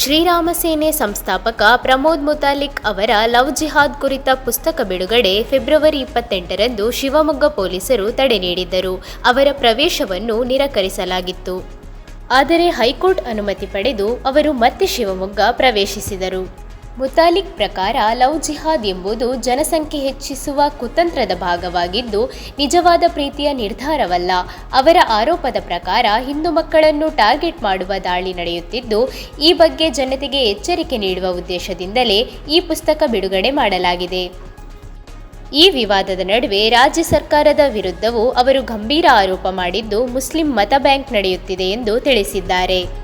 ಶ್ರೀರಾಮ ಸೇನೆ ಸಂಸ್ಥಾಪಕ ಪ್ರಮೋದ್ ಮುತಾಲಿಕ್ ಅವರ ಲವ್ ಜಿಹಾದ್ ಕುರಿತ ಪುಸ್ತಕ ಬಿಡುಗಡೆ ಫೆಬ್ರವರಿ ಇಪ್ಪತ್ತೆಂಟರಂದು ಶಿವಮೊಗ್ಗ ಪೊಲೀಸರು ತಡೆ ನೀಡಿದ್ದರು. ಅವರ ಪ್ರವೇಶವನ್ನು ನಿರಾಕರಿಸಲಾಗಿತ್ತು. ಆದರೆ ಹೈಕೋರ್ಟ್ ಅನುಮತಿ ಪಡೆದು ಅವರು ಮತ್ತೆ ಶಿವಮೊಗ್ಗ ಪ್ರವೇಶಿಸಿದರು. ಮುತಾಲಿಕ್ ಪ್ರಕಾರ ಲವ್ ಜಿಹಾದ್ ಎಂಬುದು ಜನಸಂಖ್ಯೆ ಹೆಚ್ಚಿಸುವ ಕುತಂತ್ರದ ಭಾಗವಾಗಿದ್ದು, ನಿಜವಾದ ಪ್ರೀತಿಯ ನಿರ್ಧಾರವಲ್ಲ. ಅವರ ಆರೋಪದ ಪ್ರಕಾರ ಹಿಂದೂ ಮಕ್ಕಳನ್ನು ಟಾರ್ಗೆಟ್ ಮಾಡುವ ದಾಳಿ ನಡೆಯುತ್ತಿದ್ದು, ಈ ಬಗ್ಗೆ ಜನತೆಗೆ ಎಚ್ಚರಿಕೆ ನೀಡುವ ಉದ್ದೇಶದಿಂದಲೇ ಈ ಪುಸ್ತಕ ಬಿಡುಗಡೆ ಮಾಡಲಾಗಿದೆ. ಈ ವಿವಾದದ ನಡುವೆ ರಾಜ್ಯ ಸರ್ಕಾರದ ವಿರುದ್ಧವೂ ಅವರು ಗಂಭೀರ ಆರೋಪ ಮಾಡಿದ್ದು, ಮುಸ್ಲಿಂ ಮತ ಬ್ಯಾಂಕ್ ನಡೆಯುತ್ತಿದೆ ಎಂದು ತಿಳಿಸಿದ್ದಾರೆ.